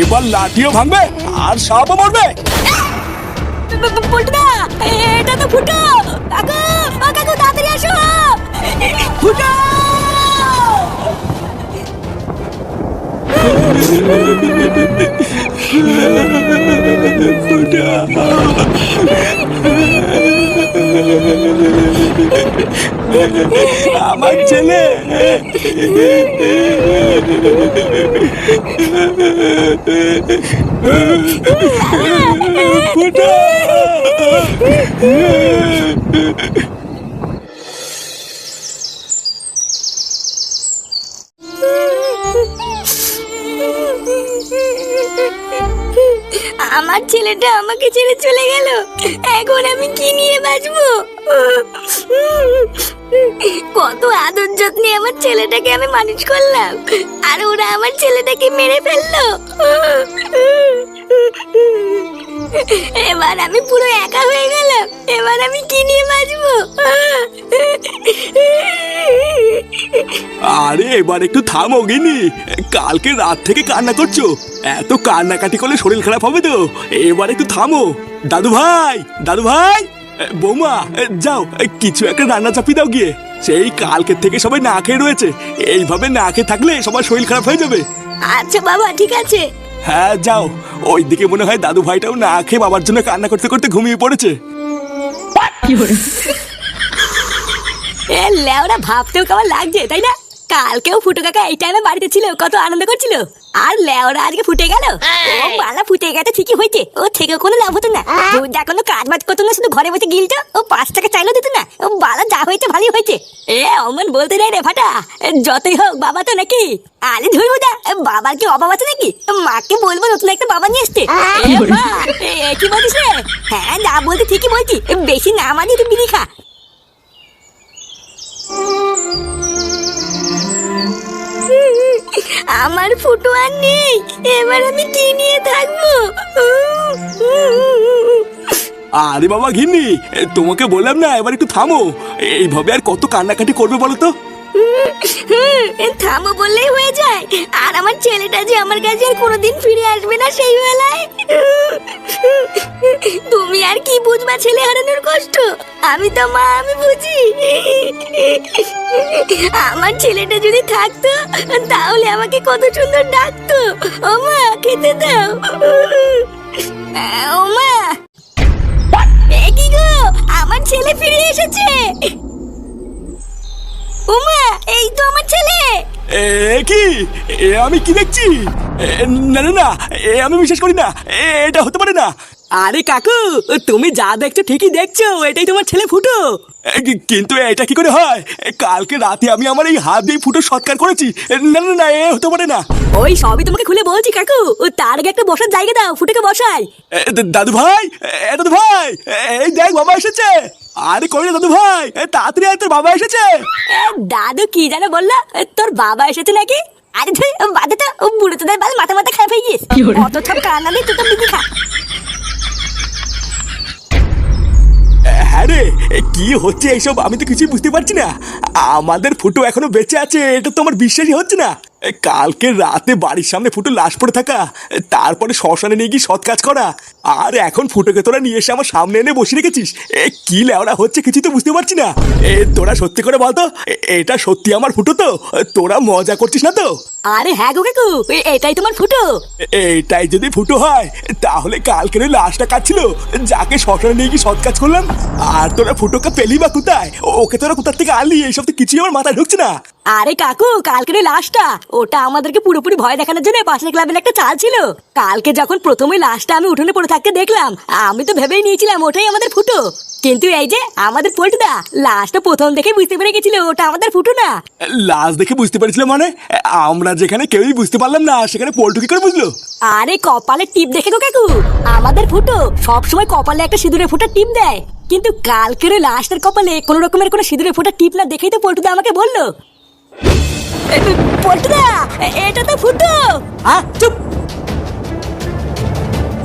এবার লাঠিও ভাঙবে আর সাপও মরবে। পল্টুদা এটা তো ফুটো। কাকু ও কাকু তাড়াতাড়ি আসো। ফুটো! আমার ছেলে। আমার ছেলেটা আমাকে ছেড়ে চলে গেল। এখন আমি কি নিয়ে বাঁচবো? কত আদর যত্নে আমার ছেলেটাকে আমি মানুষ করলাম। আর ওরা আমার ছেলেটাকে মেরে ফেলল। এবার আমি পুরো একা হয়ে গেলাম। এবার আমি কি নিয়ে বাঁচবো? আরে এবার একটু থামো গিনি কালকে রাত থেকে কান্না করছ। এত কান্নাকাটি করলে শরীর খারাপ হবে তো। এবার একটু থামো। দাদু ভাই দাদু ভাই। বৌমা যাও কিছু একটা রান্না চাপিয়ে দাও গিয়ে। সেই কালকের থেকে সবাই না খেয়ে রয়েছে। এইভাবে না খেয়ে থাকলে সবার শরীর খারাপ হয়ে যাবে। আচ্ছা বাবা ঠিক আছে। হ্যাঁ যাও। ওই দিকে মনে হয় দাদু ভাইটাও না খেয়ে বাবার জন্য কান্না করতে করতে ঘুমিয়ে পড়েছে। লেওরা ভাবতেও কেমন লাগছে তাই না? কালকেও ফুটো কাকা এই টাইমে বাড়িতে ছিল কত আনন্দ করছিল। আর লেওরা আজকে ফুটে গেল। ও মালা ফুটে গেছে ঠিকই হয়েছে। ও থেকে কোনো লাভ হতো না। যা কোনো কাজ বাজ করতো না শুধু ঘরে বসে গিলতো। ও পাঁচ টাকা চাইলেও দিত না। ও বালা যা হয়েছে ভালোই হয়েছে। এ অমন বলতে নাই রে ফাটা। যতই হোক বাবা তো নাকি আরে ধরবো দা বাবার কি অভাব আছে নাকি? মাকে বলব নতুন একটা বাবা নিয়ে আসতে। এ, কি বলছিস রে? হ্যাঁ যা বলতে ঠিকই বলছি। বেশি না মানি তুই বিড়ি খা। আমার ফুটো আর নেই। এবার আমি কি নিয়ে থাকব? আরে বাবা, ঘিন্নি তোমাকে বললাম না, এবার একটু থামো। এইভাবে আর কত কান্নাকাটি করবে বলো তো? থামো বললেই হয়ে যায়। আর আমার ছেলেটা যে আমার কাছে আর কোনোদিন ফিরে আসবে না সেই বেলায়। তুমি আর কি বুঝবা ছেলে হারানোর কষ্ট? আমি তো মা, আমি বুঝি। আমার ছেলেটা যদি থাকতো, তাহলে আমাকে কত সুন্দর ডাকতো। ও মা, খেতে দাও। ও মা। কি গো, আমার ছেলে ফিরে এসেছে। উমা এই তো আমার ছেলে। এ কি? এ আমি কি দেখছি? এ, না না না এ আমি বিশ্বাস করি না। এ, এটা হতে পারে না। আরে কাকু তুমি যা দেখছ ঠিকই দেখছ এটাই তোমার ছেলে ফুটো। এ, কি- কিন্তু এটা কি করে হয়? এ, কালকে রাতে আমি আমার এই হাত দিয়ে ফুটো সৎকার করেছি। এ, না না না এ হতে পারে না। ওই সবই তোমাকে খুলে বলছি কাকু ও তার আগে একটা বসার জায়গা দাও ফুটোকে বসাই। এ, দাদু ভাই এ দাদু ভাই এ, এই দেখ বাবা এসেছে। আরে কই দাদু ভাই? এ, তাড়াতাড়ি আয় তোর বাবা এসেছে। দাদু কি জানো বলল? তোর বাবা এসেছে নাকি? আরে ধুই বাদে তো বুড়ো তোদের বাল মাথা মাথা খারাপ হয়ে গিয়েছে। অত সব কান্না দিয়ে তুই তো বিধি খা। এ, হ্যাঁ রে কি হচ্ছে এইসব আমি তো কিছুই বুঝতে পারছি না। আমাদের ফুটো এখনও বেঁচে আছে এটা তো আমার বিশ্বাসই হচ্ছে না। কালকে রাতে বাড়ির সামনে ফুটো লাশ পড়ে থাকা তারপরে শ্মশানে নিয়ে গিয়ে সৎ কাজ করা আর এখন ফুটোকে তোরা নিয়ে এসে আমার সামনে এনে বসে রেখেছিস। এ কি লেওড়া হচ্ছে কিছু তো বুঝতে পারছি না। এ তোরা সত্যি করে বলতো এটা সত্যি আমার ফুটো তো তোরা মজা করছিস না তো? আরে হ্যাঁ গো কাকু এটাই তোমার ফুটো। এ- এইটাই যদি ফুটো হয় তাহলে কালকের ওই লাশটা কাটছিল যাকে শ্মশানে নিয়ে গিয়ে সৎ কাজ করলাম। আর তোরা ফুটোকে পেলি বা কোথায়? ওকে তোরা কোথার থেকে আনলি? এইসব তো কিছুই আমার মাথায় ঢুকছে না। আরে কাকু কালকের ওই লাশটা ওটা আমাদেরকে পুরোপুরি ভয় দেখানোর জন্য পাশের ক্লাবের একটা চাল ছিল। কালকে যখন প্রথমে লাশটা আমি উঠোনে পড়ে থাকতে দেখলাম আমি তো ভেবেই নিয়েছিলাম ওটাই আমাদের ফুটো। কিন্তু এই যে আমাদের পল্টুদা লাশটা প্রথম দেখে বুঝতে পেরে গেছিল ওটা আমাদের ফুটো না। লাশ দেখে বুঝতে পেরেছিল মানে? আমরা যেখানে কেউই বুঝতে পারলাম না সেখানে পল্টু কি করে বুঝলো? আরে কপালে টিপ দেখে গো কাকু আমাদের ফুটো সব সময় কপালে একটা সিঁদুরের ফোঁটা টিপ দেয়। কিন্তু কালকের ওই লাশটার কপালে কোনো রকমের কোনো সিঁদুরে ফোঁটা টিপ না দেখেই তো পল্টুদা আমাকে বলল। পল্টুদা এটা তো ফুটো। আ চুপ।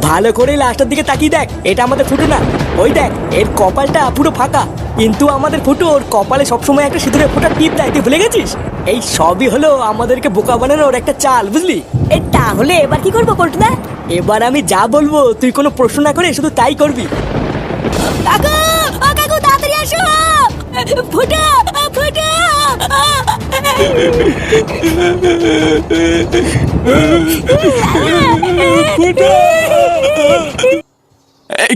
ভালো করে লাস্টের দিকে তাকিয়ে দেখ এটা আমাদের ফুটো না। ওই দেখ এর কপালটা পুরো ফাঁকা। কিন্তু আমাদের ফুটো ওর কপালে সবসময় একটা সিঁদুরের ফোঁটা টিপ দেয় তুই ভুলে গেছিস? এই সবই হলো আমাদেরকে বোকা বানানোর একটা চাল বুঝলি? এ তাহলে এবার কি করব পল্টুদা? এবার আমি যা বলব তুই কোনো প্রশ্ন না করে শুধু তাই করবি। কাকু ও কাকু তাড়াতাড়ি আসো। ফুটো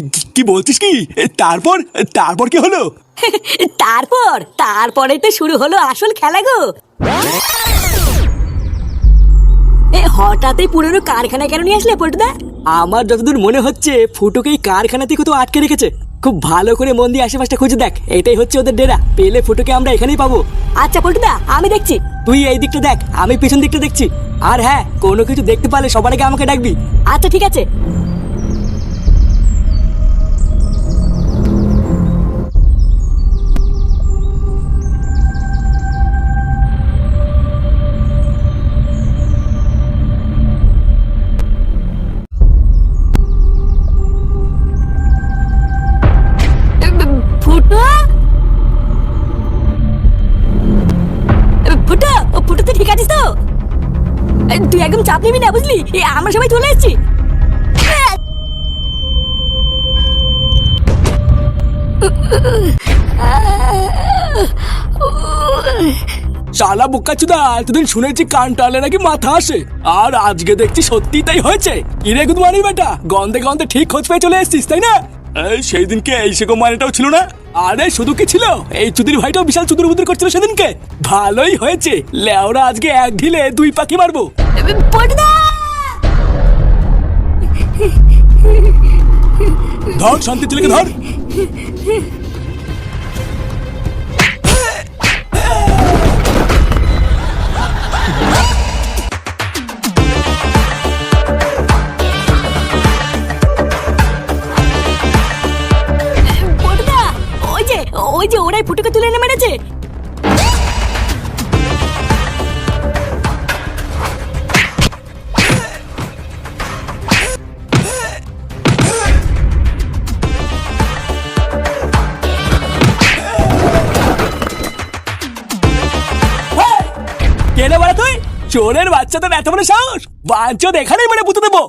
কি- কি বলছিস কি? তারপর? তারপর কি হলো? তারপর? তারপরে তো শুরু হলো আসল খেলা গো। এ হঠাৎই পুরনো কারখানা কেন নিয়ে আসলে পল্টুদা? আমার যতদূর মনে হচ্ছে ফুটোকে ফুটোকেই কারখানাতে কোথাও আটকে রেখেছে। খুব ভালো করে মন দিয়ে আশেপাশটা খুঁজে দেখ। এটাই হচ্ছে ওদের ডেরা। পেলে ফুটোকে আমরা এখানেই পাবো। আচ্ছা পল্টুদা আমি দেখছি। তুই এই দিকটা দেখ আমি পিছন দিকটা দেখছি। আর হ্যাঁ কোনো কিছু দেখতে পারলে সবার আগে আমাকে ডাকবি। আচ্ছা ঠিক আছে। তুই একদম চাপ নিবি না, বুঝলি? আমরা সবাই চলে এসেছি এতদিন শুনেছি কান নাকি মাথা আসে। আর আজকে দেখছি সত্যি তাই হয়েছে। কিরে গুদমানি বেটা, গন্ধে গন্ধে ঠিক খোঁজ পেয়ে চলে এসেছিস, তাই না? সেই দিনকে এই সেকম মানেটাও ছিল না? আরে শুধু কি ছিল? এই চুদির ভাইটাও বিশাল চুদুর বুদুর করছিল সেদিনকে। ভালোই হয়েছে। লেওরা আজকে এক ঢিলে দুই পাখি মারবো। ধর শান্তি ছেলেকে ধর। ওই যে ওরাই ফুটোকে তুলে এনে মেরেছে। তুই? চোরের বাচ্চা তো এত বড় সাহস? বাঞ্চদ এখানেই মানে পুঁতে দেবো।